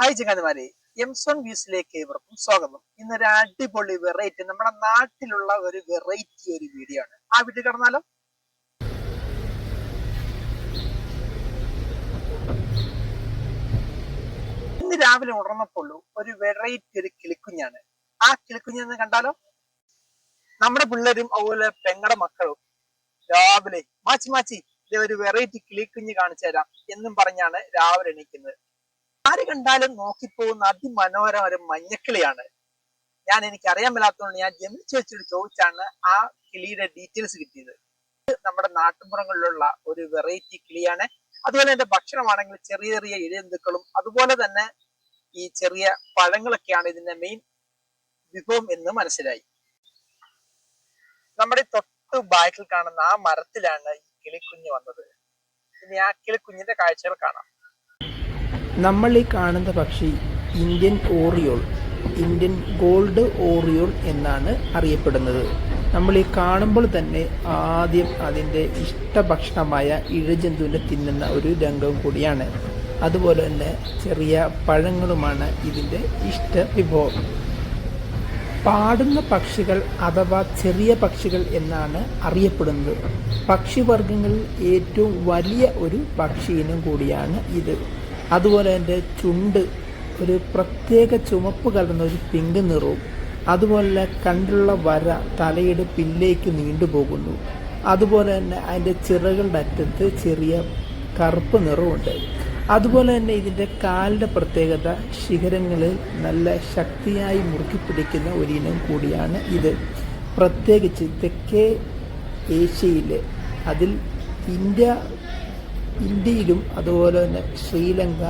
Hi ചങ്ങാതിമാരെ എംസോൺ വ്യൂസിലേക്ക് ഏവർക്കും സ്വാഗതം. ഇന്നൊരു അടിപൊളി വെറൈറ്റി നമ്മുടെ നാട്ടിലുള്ള ഒരു വെറൈറ്റി ഒരു വീഡിയോ ആണ്. ആ വീഡിയോ കടന്നാലോ? ഇന്ന് രാവിലെ ഉണർന്നപ്പോഴും ഒരു വെറൈറ്റി ഒരു കിളിക്കുഞ്ഞാണ്. ആ കിളിക്കുഞ്ഞെന്ന് കണ്ടാലോ? നമ്മുടെ പിള്ളേരും അതുപോലെ പെങ്ങടെ മക്കളും രാവിലെ മാച്ചി മാച്ചി ഇതേ ഒരു വെറൈറ്റി കിളിക്കുഞ്ഞ് കാണിച്ചു തരാം എന്നും പറഞ്ഞാണ് രാവിലെ എണീക്കുന്നത്. ആര് കണ്ടാലും നോക്കിപ്പോകുന്ന അതിമനോഹരം ഒരു മഞ്ഞക്കിളിയാണ്. ഞാൻ എനിക്ക് അറിയാൻ മേലാത്തതുകൊണ്ട് ഞാൻ ജമിച്ച് വെച്ചിട്ട് ചോദിച്ചാണ് ആ കിളിയുടെ ഡീറ്റെയിൽസ് കിട്ടിയത്. നമ്മുടെ നാട്ടുമ്പുറങ്ങളിലുള്ള ഒരു വെറൈറ്റി കിളിയാണ്. അതുപോലെ എന്റെ ഭക്ഷണമാണെങ്കിൽ ചെറിയ ചെറിയ ഇഴജന്തുക്കളും അതുപോലെ തന്നെ ഈ ചെറിയ പഴങ്ങളൊക്കെയാണ് ഇതിന്റെ മെയിൻ വിഭവം എന്ന് മനസ്സിലായി. നമ്മുടെ തൊട്ട് ബാക്കിൽ കാണുന്ന ആ മരത്തിലാണ് ഈ കിളിക്കുഞ്ഞ് വന്നത്. ഇനി ആ കിളിക്കുഞ്ഞിന്റെ കാഴ്ചകൾ കാണാം. നമ്മൾ ഈ കാണുന്ന പക്ഷി Indian oriole Indian gold oriole എന്നാണ് അറിയപ്പെടുന്നത്. നമ്മൾ ഈ കാണുമ്പോൾ തന്നെ ആദ്യം അതിന്റെ ഇഷ്ടഭക്ഷണമായ ഇഴജന്തുവിനെ തിന്നുന്ന ഒരു രംഗം കൂടിയാണ്. അതുപോലെ തന്നെ ചെറിയ പഴങ്ങളുമാണ് ഇതിന്റെ ഇഷ്ട വിഭവം. പാടുന്ന പക്ഷികൾ അഥവാ ചെറിയ പക്ഷികൾ എന്നാണ് അറിയപ്പെടുന്നത്. പക്ഷിവർഗങ്ങളിൽ ഏറ്റവും വലിയ ഒരു പക്ഷി ഇനം കൂടിയാണ് ഇത്. അതുപോലെ എന്റെ ചുണ്ട് ഒരു പ്രത്യേക ചുമപ്പ് കലർന്ന ഒരു പിങ്ക് നിറവും അതുപോലെ കണ്ടുള്ള വര തലയുടെ പിന്നിലേക്ക് നീണ്ടുപോകുന്നു അതുപോലെ തന്നെ അതിന്റെ ചിറകളുടെ അറ്റത്ത് ചെറിയ കറുപ്പ് നിറവുണ്ട്. അതുപോലെ തന്നെ ഇതിന്റെ കാലിന്റെ പ്രത്യേകത ശിഖരങ്ങളിൽ നല്ല ശക്തിയായി മുറുക്കി പിടിക്കുന്ന ഒരിനം കൂടിയാണ് ഇത്. പ്രത്യേകിച്ച് തെക്കേ ഏഷ്യയിൽ അതിൽ ഇന്ത്യ ഇന്ത്യയിലും അതുപോലെ തന്നെ ശ്രീലങ്ക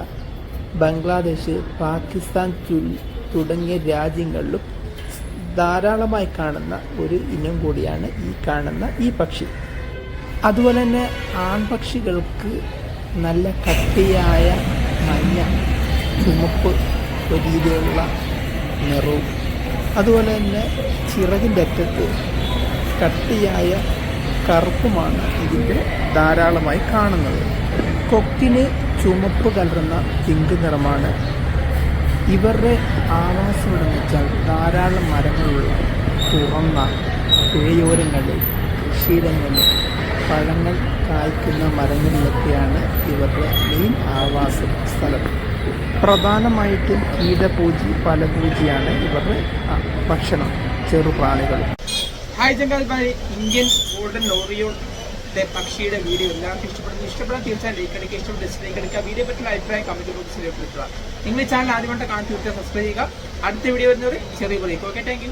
ബംഗ്ലാദേശ് പാകിസ്ഥാൻ തുടങ്ങിയ രാജ്യങ്ങളിലും ധാരാളമായി കാണുന്ന ഒരു ഇനം കൂടിയാണ് ഈ കാണുന്ന ഈ പക്ഷി. അതുപോലെ തന്നെ ആൺപക്ഷികൾക്ക് നല്ല കട്ടിയായ മഞ്ഞ ചുമപ്പ് രീതിയിലുള്ള നിറവും അതുപോലെ തന്നെ ചിറകിന്റെ അറ്റത്ത് കട്ടിയായ കറുപ്പുമാണ് ഇതിന്റെ ധാരാളമായി കാണുന്നത്. കൊക്കിന് ചുമപ്പ് കലർന്ന പിങ്ക് നിറമാണ്. ഇവരുടെ ആവാസം എന്ന് വെച്ചാൽ ധാരാളം മരങ്ങളുള്ള തുറന്ന പുഴയോരങ്ങളിൽ കൃഷിയിടങ്ങളിൽ പഴങ്ങൾ കായ്ക്കുന്ന മരങ്ങളിലൊക്കെയാണ് ഇവരുടെ മെയിൻ ആവാസ സ്ഥലം. പ്രധാനമായിട്ടും കീടപൂജി പലപൂജിയാണ് ഇവരുടെ ഭക്ഷണം ചെറുപ്രാണികൾ ഹായ് ചങ്കാൽമാരെ ഇന്ത്യൻ ഗോൾഡൻ ലോറിയോൾ പക്ഷിയുടെ വീഡിയോ എല്ലാവർക്കും ഇഷ്ടപ്പെടുന്നു. ഇഷ്ടപ്പെടാൻ തീർച്ചയായും ലൈക്ക് അടിക്കുക ഇഷ്ടപ്പെട്ട ഡിസ്ലൈക്ക് അടിക്കുക. വീഡിയോ പറ്റുന്ന അഭിപ്രായം കമന്റ് ബോക്സിൽ രേഖപ്പെടുത്തുക. നിങ്ങൾ ചാനൽ ആദ്യമായിട്ട് കാണാൻ തീർച്ചയായും സബ്സ്ക്രൈബ് ചെയ്യുക. അടുത്ത വീഡിയോ വരുന്നവരെ ചെറിയ ബ്രേക്ക് ഓക്കെ താങ്ക്